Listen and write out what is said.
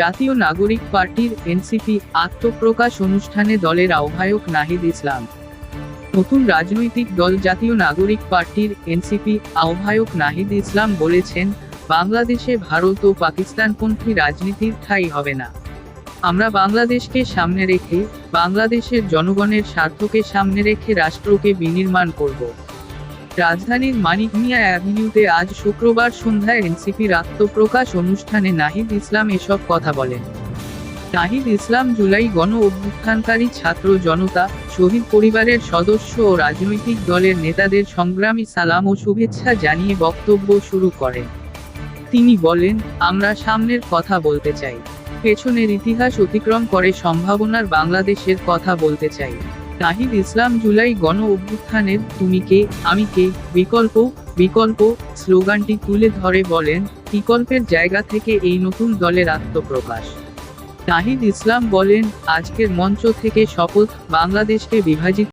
জাতীয় নাগরিক পার্টির এনসিপি আত্মপ্রকাশ অনুষ্ঠানে দলের আহ্বায়ক নাহিদ ইসলাম। নতুন রাজনৈতিক দল জাতীয় নাগরিক পার্টির এনসিপি আহ্বায়ক নাহিদ ইসলাম বলেছেন, বাংলাদেশে ভারত ও পাকিস্তানপন্থী রাজনীতির ঠাঁই হবে না। আমরা বাংলাদেশকে সামনে রেখে, বাংলাদেশের জনগণের স্বার্থকে সামনে রেখে রাষ্ট্রকে বিনির্মাণ করব। রাজধানীর মানিক মিয়া অ্যাভিনিউতে আজ শুক্রবার সন্ধ্যায় এনসিপির আত্মপ্রকাশ অনুষ্ঠানে নাহিদ ইসলাম এসব কথা বলেন। নাহিদ ইসলাম জুলাই গণ অভ্যুত্থানকারী ছাত্র জনতা, শহীদ পরিবারের সদস্য ও রাজনৈতিক দলের নেতাদের সংগ্রামী সালাম ও শুভেচ্ছা জানিয়ে বক্তব্য শুরু করেন। তিনি বলেন, আমরা সামনের কথা বলতে চাই। পেছনের ইতিহাস অতিক্রম করে সম্ভাবনার বাংলাদেশের কথা বলতে চাই। নাহিদ ইসলাম জুলাই গণ অভ্যুত্থানের তুমি কে, আমি কে, বিকল্প বিকল্প স্লোগানটি তুলে ধরে বলেন, বিকল্পের জায়গা থেকে এই নতুন দলের আত্মপ্রকাশ। তাহিদ ইসলাম বলেন, আজকের মঞ্চ থেকে শপথ বাংলাদেশকে বিভাজিত